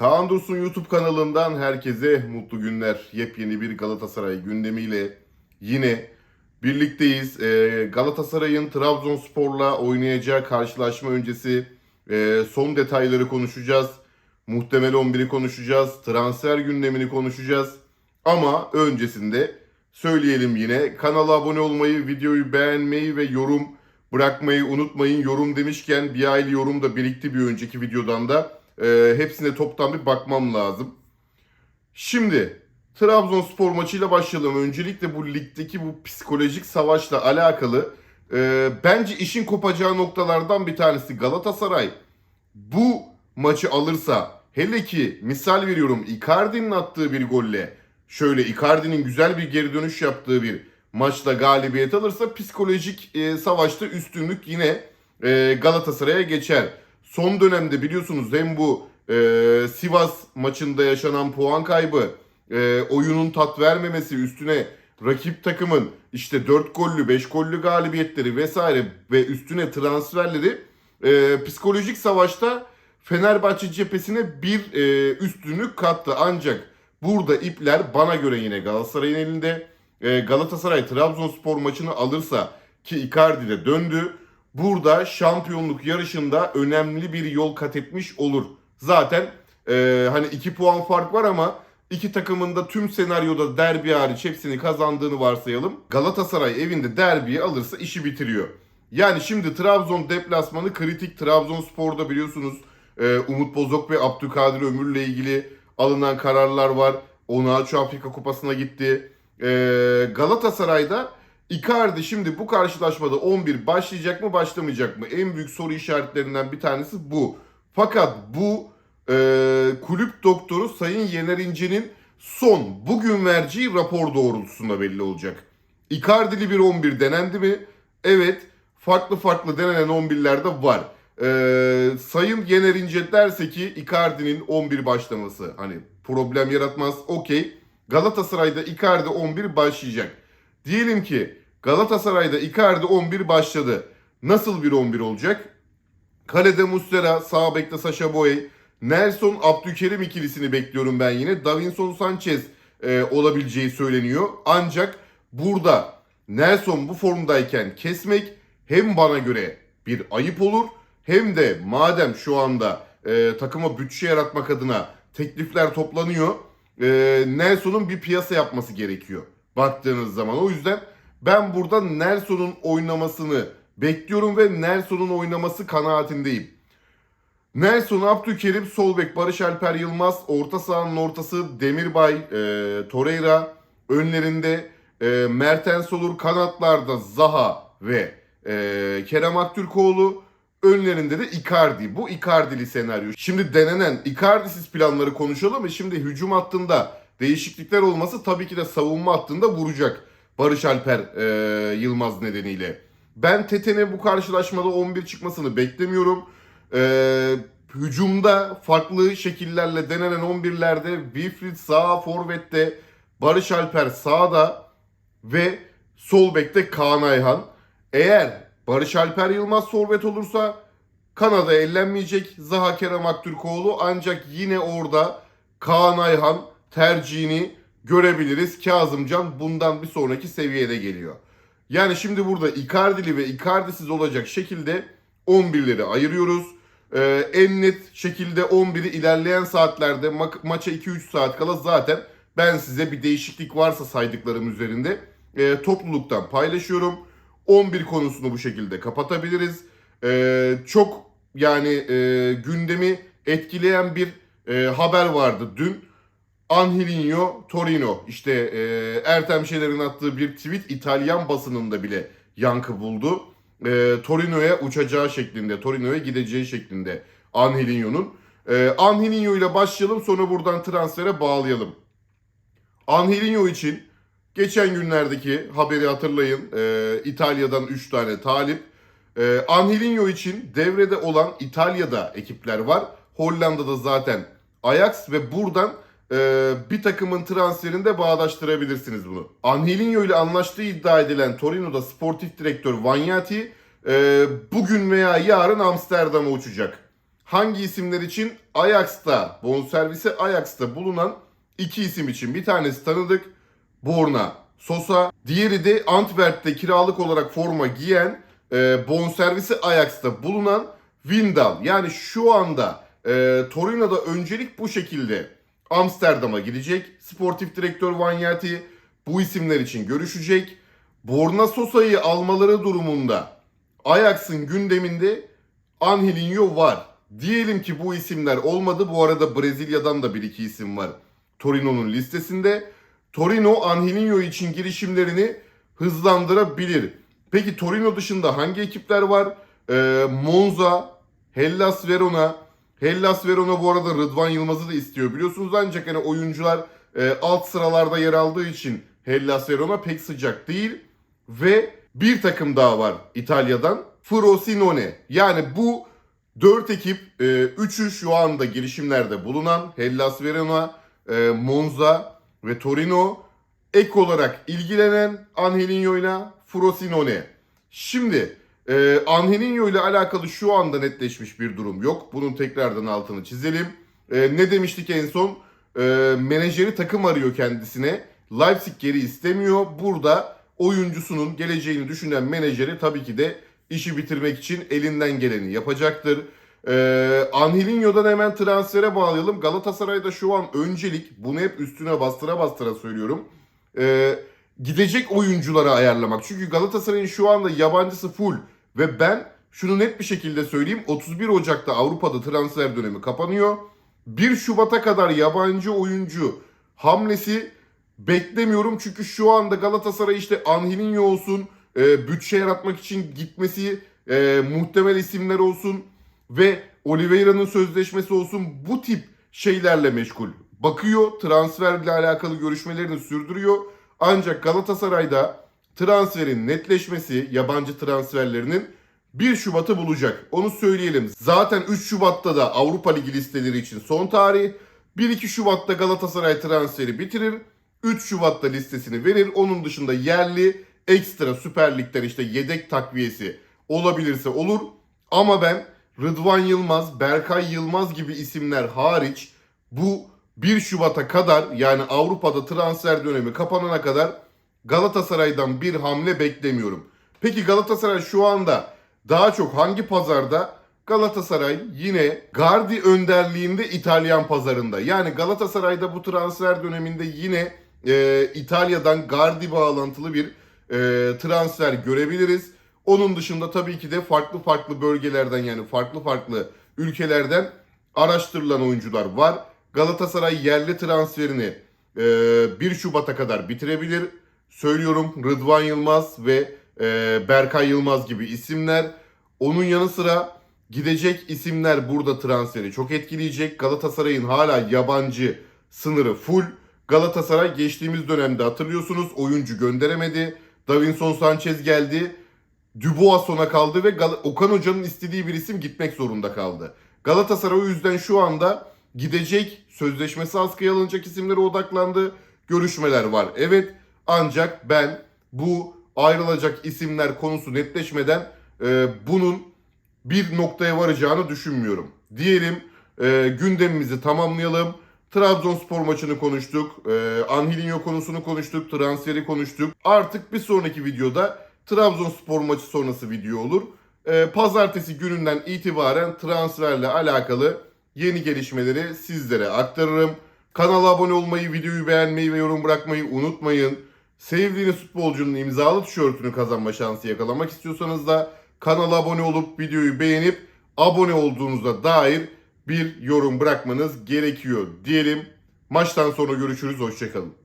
Kaan Dursun YouTube kanalından herkese mutlu günler. Yepyeni bir Galatasaray gündemiyle yine birlikteyiz. Ee, Galatasaray'ın Trabzonspor'la oynayacağı karşılaşma öncesi e, son detayları konuşacağız. Muhtemel 11'i konuşacağız. Transfer gündemini konuşacağız. Ama öncesinde söyleyelim yine kanala abone olmayı, videoyu beğenmeyi ve yorum bırakmayı unutmayın. Yorum demişken bir aile yorum da birikti bir önceki videodan da. Ee, hepsine toptan bir bakmam lazım. Şimdi Trabzonspor maçıyla başlayalım. Öncelikle bu ligdeki bu psikolojik savaşla alakalı e, bence işin kopacağı noktalardan bir tanesi Galatasaray bu maçı alırsa hele ki misal veriyorum Icardi'nin attığı bir golle şöyle Icardi'nin güzel bir geri dönüş yaptığı bir maçta galibiyet alırsa psikolojik e, savaşta üstünlük yine e, Galatasaray'a geçer. Son dönemde biliyorsunuz hem bu e, Sivas maçında yaşanan puan kaybı, e, oyunun tat vermemesi üstüne rakip takımın işte 4 gollü 5 gollü galibiyetleri vesaire ve üstüne transferleri e, psikolojik savaşta Fenerbahçe cephesine bir e, üstünlük kattı. Ancak burada ipler bana göre yine Galatasaray'ın elinde. E, Galatasaray Trabzonspor maçını alırsa ki Icardi de döndü. Burada şampiyonluk yarışında önemli bir yol kat etmiş olur. Zaten e, hani 2 puan fark var ama iki takımın da tüm senaryoda derbi hariç hepsini kazandığını varsayalım. Galatasaray evinde derbiyi alırsa işi bitiriyor. Yani şimdi Trabzon deplasmanı kritik. Trabzonspor'da biliyorsunuz e, Umut Bozok ve Abdülkadir Ömür'le ilgili alınan kararlar var. Onaçu Afrika Kupası'na gitti. E, Galatasaray'da Icardi şimdi bu karşılaşmada 11 başlayacak mı başlamayacak mı? En büyük soru işaretlerinden bir tanesi bu. Fakat bu e, kulüp doktoru Sayın Yener İnce'nin son bugün vereceği rapor doğrultusunda belli olacak. Icardi'li bir 11 denendi mi? Evet. Farklı farklı denenen 11'ler de var. Ee, Sayın Yener İnce derse ki Icardi'nin 11 başlaması hani problem yaratmaz okey. Galatasaray'da Icardi 11 başlayacak. Diyelim ki Galatasaray'da Icardi 11 başladı. Nasıl bir 11 olacak? Kalede Muslera, sağ bekte Sacha Boey, Nelson Abdülkerim ikilisini bekliyorum ben yine. Davinson Sanchez e, olabileceği söyleniyor. Ancak burada Nelson bu formdayken kesmek hem bana göre bir ayıp olur hem de madem şu anda e, takıma bütçe yaratmak adına teklifler toplanıyor. E, Nelson'un bir piyasa yapması gerekiyor baktığınız zaman. O yüzden ben burada Nelson'un oynamasını bekliyorum ve Nelson'un oynaması kanaatindeyim. Nelson Abdülkerim, sol bek Barış Alper Yılmaz, orta sahanın ortası Demirbay, e, Torreira, önlerinde e, Mertens olur, kanatlarda Zaha ve e, Kerem Aktürkoğlu, önlerinde de Icardi. Bu Icardi'li senaryo. Şimdi denenen Icardi'siz planları konuşalım ve şimdi hücum hattında değişiklikler olması tabii ki de savunma hattında vuracak Barış Alper e, Yılmaz nedeniyle. Ben Teten'e bu karşılaşmada 11 çıkmasını beklemiyorum. Ee, hücumda farklı şekillerle denenen 11'lerde Wilfried sağ forvette, Barış Alper sağda ve sol bekte Kaan Ayhan. Eğer Barış Alper Yılmaz forvet olursa Kanada ellenmeyecek Zaha Kerem Aktürkoğlu ancak yine orada Kaan Ayhan tercihini görebiliriz. Kazımcan bundan bir sonraki seviyede geliyor. Yani şimdi burada Icardi'li ve Icardi'siz olacak şekilde 11'leri ayırıyoruz. Ee, en net şekilde 11'i ilerleyen saatlerde ma- maça 2-3 saat kala zaten ben size bir değişiklik varsa saydıklarım üzerinde e, topluluktan paylaşıyorum. 11 konusunu bu şekilde kapatabiliriz. Ee, çok yani e, gündemi etkileyen bir e, haber vardı dün. Angelinho Torino işte e, Ertem Şener'in attığı bir tweet İtalyan basınında bile yankı buldu. E, Torino'ya uçacağı şeklinde, Torino'ya gideceği şeklinde Angelinho'nun. E, Angelinho ile başlayalım sonra buradan transfere bağlayalım. Angelinho için geçen günlerdeki haberi hatırlayın. E, İtalya'dan 3 tane talip. E, Angelinho için devrede olan İtalya'da ekipler var. Hollanda'da zaten Ajax ve buradan e, bir takımın transferinde bağdaştırabilirsiniz bunu. Angelinho ile anlaştığı iddia edilen Torino'da sportif direktör Vanyati e, bugün veya yarın Amsterdam'a uçacak. hangi isimler için? Ajax'ta, bonservisi Ajax'ta bulunan iki isim için. Bir tanesi tanıdık, Borna Sosa. Diğeri de Antwerp'te kiralık olarak forma giyen, e, bonservisi Ajax'ta bulunan Windal. Yani şu anda e, Torino'da öncelik bu şekilde Amsterdam'a gidecek. Sportif direktör Vanyati bu isimler için görüşecek. Borna Sosa'yı almaları durumunda Ajax'ın gündeminde Angelinho var. Diyelim ki bu isimler olmadı. Bu arada Brezilya'dan da bir iki isim var Torino'nun listesinde. Torino Angelinho için girişimlerini hızlandırabilir. Peki Torino dışında hangi ekipler var? Ee, Monza, Hellas Verona. Hellas Verona bu arada Rıdvan Yılmaz'ı da istiyor biliyorsunuz ancak hani oyuncular e, alt sıralarda yer aldığı için Hellas Verona pek sıcak değil. Ve bir takım daha var İtalya'dan. Frosinone. Yani bu dört ekip, e, üçü şu anda girişimlerde bulunan Hellas Verona, e, Monza ve Torino. Ek olarak ilgilenen Angelinho ile Frosinone. Şimdi e, Angelinho ile alakalı şu anda netleşmiş bir durum yok. Bunun tekrardan altını çizelim. E, ne demiştik en son? E, menajeri takım arıyor kendisine. Leipzig geri istemiyor. Burada oyuncusunun geleceğini düşünen menajeri tabii ki de işi bitirmek için elinden geleni yapacaktır. Ee, Angelinho'dan hemen transfere bağlayalım. Galatasaray'da şu an öncelik, bunu hep üstüne bastıra bastıra söylüyorum. Ee, gidecek oyuncuları ayarlamak. Çünkü Galatasaray'ın şu anda yabancısı full. Ve ben şunu net bir şekilde söyleyeyim. 31 Ocak'ta Avrupa'da transfer dönemi kapanıyor. 1 Şubat'a kadar yabancı oyuncu hamlesi beklemiyorum. Çünkü şu anda Galatasaray işte Angelinho olsun, e, bütçe yaratmak için gitmesi e, muhtemel isimler olsun ve Oliveira'nın sözleşmesi olsun bu tip şeylerle meşgul. Bakıyor transferle alakalı görüşmelerini sürdürüyor. Ancak Galatasaray'da transferin netleşmesi yabancı transferlerinin 1 Şubat'ı bulacak. Onu söyleyelim. Zaten 3 Şubat'ta da Avrupa Ligi listeleri için son tarih. 1-2 Şubat'ta Galatasaray transferi bitirir. 3 Şubat'ta listesini verir. Onun dışında yerli ekstra Süper Lig'den işte yedek takviyesi olabilirse olur. Ama ben Rıdvan Yılmaz, Berkay Yılmaz gibi isimler hariç bu 1 Şubat'a kadar yani Avrupa'da transfer dönemi kapanana kadar Galatasaray'dan bir hamle beklemiyorum. Peki Galatasaray şu anda daha çok hangi pazarda? Galatasaray yine Gardi önderliğinde İtalyan pazarında. Yani Galatasaray'da bu transfer döneminde yine e, İtalya'dan Gardi bağlantılı bir e, transfer görebiliriz. Onun dışında tabii ki de farklı farklı bölgelerden yani farklı farklı ülkelerden araştırılan oyuncular var. Galatasaray yerli transferini e, 1 Şubat'a kadar bitirebilir. Söylüyorum Rıdvan Yılmaz ve e, Berkay Yılmaz gibi isimler. Onun yanı sıra gidecek isimler burada transferi çok etkileyecek. Galatasaray'ın hala yabancı sınırı full. Galatasaray geçtiğimiz dönemde hatırlıyorsunuz oyuncu gönderemedi. Davinson Sanchez geldi. Dubois sona kaldı ve Gal- Okan Hoca'nın istediği bir isim gitmek zorunda kaldı. Galatasaray o yüzden şu anda gidecek, sözleşmesi askıya alınacak isimlere odaklandı. Görüşmeler var. Evet ancak ben bu ayrılacak isimler konusu netleşmeden e, bunun bir noktaya varacağını düşünmüyorum. Diyelim e, gündemimizi tamamlayalım. Trabzonspor maçını konuştuk. E, Angelinho konusunu konuştuk. Transferi konuştuk. Artık bir sonraki videoda Trabzonspor maçı sonrası video olur. E, pazartesi gününden itibaren transferle alakalı yeni gelişmeleri sizlere aktarırım. Kanala abone olmayı, videoyu beğenmeyi ve yorum bırakmayı unutmayın. Sevdiğiniz futbolcunun imzalı tişörtünü kazanma şansı yakalamak istiyorsanız da kanala abone olup videoyu beğenip abone olduğunuzda dair bir yorum bırakmanız gerekiyor diyelim. Maçtan sonra görüşürüz. Hoşçakalın.